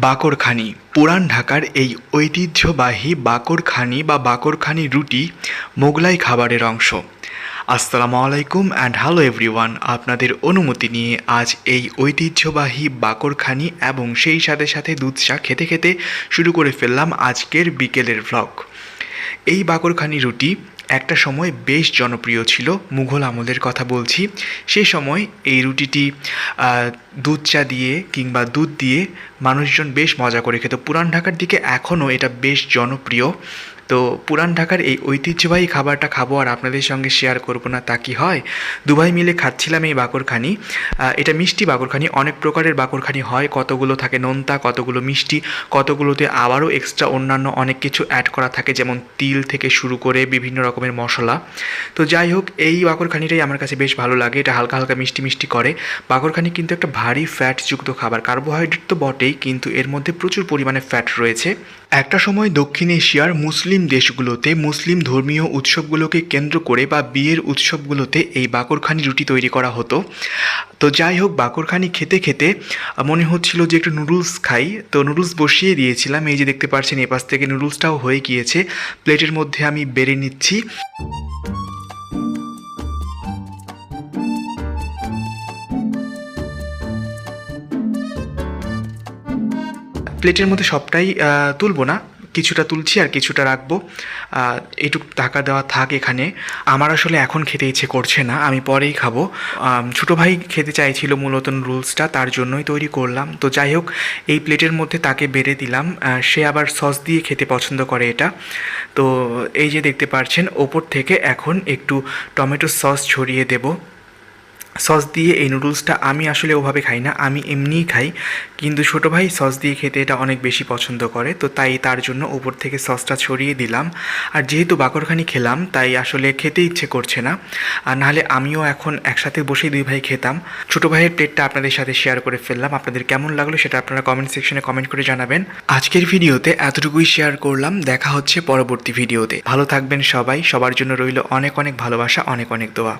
বাকরখানি। পুরান ঢাকার এই ঐতিহ্যবাহী বাকরখানি বা বাকরখানি রুটি মোগলাই খাবারের অংশ। আসসালামু আলাইকুম অ্যান্ড হ্যালো এভরিওয়ান আপনাদের অনুমতি নিয়ে আজ এই ঐতিহ্যবাহী বাকরখানি এবং সেই সাথে সাথে দুধ চা খেতে খেতে শুরু করে ফেললাম আজকের বিকেলের ভ্লগ এই বাকরখানি রুটি একটা সময় বেশ জনপ্রিয় ছিল মুঘল আমলের কথা বলছি। সেই সময় এই রুটিটি দুধ চা দিয়ে কিংবা দুধ দিয়ে মানুষজন বেশ মজা করে খেত। পুরান ঢাকার দিকে এখনও এটা বেশ জনপ্রিয়। তো পুরান ঢাকার এই ঐতিহ্যবাহী খাবারটা খাব আর আপনাদের সঙ্গে শেয়ার করব না, তা কি হয়? দুবাই মিলে খাচ্ছিলাম এই বাকরখানি। এটা মিষ্টি বাকরখানি, অনেক প্রকারের বাকরখানি হয়, কতগুলো থাকে নোনতা, কতগুলো মিষ্টি, কতগুলোতে আবারও এক্সট্রা অন্যান্য অনেক কিছু অ্যাড করা থাকে, যেমন তিল থেকে শুরু করে বিভিন্ন রকমের মশলা। তো যাই হোক, এই বাকরখানিটাই আমার কাছে বেশ ভালো লাগে, এটা হালকা হালকা মিষ্টি মিষ্টি করে। বাকরখানি কিন্তু একটা ভারী ফ্যাটযুক্ত খাবার কার্বোহাইড্রেট তো বটেই, কিন্তু এর মধ্যে প্রচুর পরিমাণে ফ্যাট রয়েছে। একটা সময় দক্ষিণ এশিয়ার মুসলিম দেশগুলোতে মুসলিম ধর্মীয় উৎসবগুলোকে কেন্দ্র করে বা বিয়ের উৎসবগুলোতে এই বাকরখানি রুটি তৈরি করা হতো। তো যাই হোক, বাকরখানি খেতে খেতে মনে হচ্ছিল যে একটু নুডলস খাই। তো নুডলস বসিয়ে দিয়েছিলাম। এই যে দেখতে পাচ্ছেন, এপাশ থেকে নুডলসটাও হয়ে গিয়েছে। প্লেটের মধ্যে আমি বেড়ে নিচ্ছি। প্লেটের মধ্যে সবটাই তুলবো না। কিছুটা তুলছি আর কিছুটা রাখব। আহ, এইটুকু টাকা দেওয়া থাক এখানে। আমার আসলে এখন খেতে ইচ্ছে করছে না আমি পরেই খাব। ছোটো ভাই খেতে চাইছিল মূলত রুলসটা তার জন্যই তৈরি করলাম। তো যাই হোক এই প্লেটের মধ্যে তাকে বেড়ে দিলাম। সে আবার সস দিয়ে খেতে পছন্দ করে এটা। তো এই যে দেখতে পাচ্ছেন ওপর থেকে এখন একটু টমেটো সস ছড়িয়ে দেবো। সস দিয়ে এই নুডলসটা আমি আসলে ওভাবে খাই না, আমি এমনিই খাই। কিন্তু ছোটো ভাই সস দিয়ে খেতে এটা অনেক বেশি পছন্দ করে, তো তাই তার জন্য ওপর থেকে সসটা ছড়িয়ে দিলাম। আর যেহেতু বাকরখানি খেলাম, তাই আসলে খেতে ইচ্ছে করছে না। আর নাহলে আমিও এখন একসাথে বসেই দুই ভাই খেতাম। ছোটো ভাইয়ের প্লেটটা আপনাদের সাথে শেয়ার করে ফেললাম, আপনাদের কেমন লাগল সেটা আপনারা কমেন্ট সেকশনে কমেন্ট করে জানাবেন। আজকের ভিডিওতে এতটুকুই শেয়ার করলাম, দেখা হচ্ছে পরবর্তী ভিডিওতে। ভালো থাকবেন সবাই, সবার জন্য রইল অনেক অনেক ভালোবাসা, অনেক অনেক দোয়া।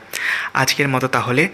আজকের মতো তাহলে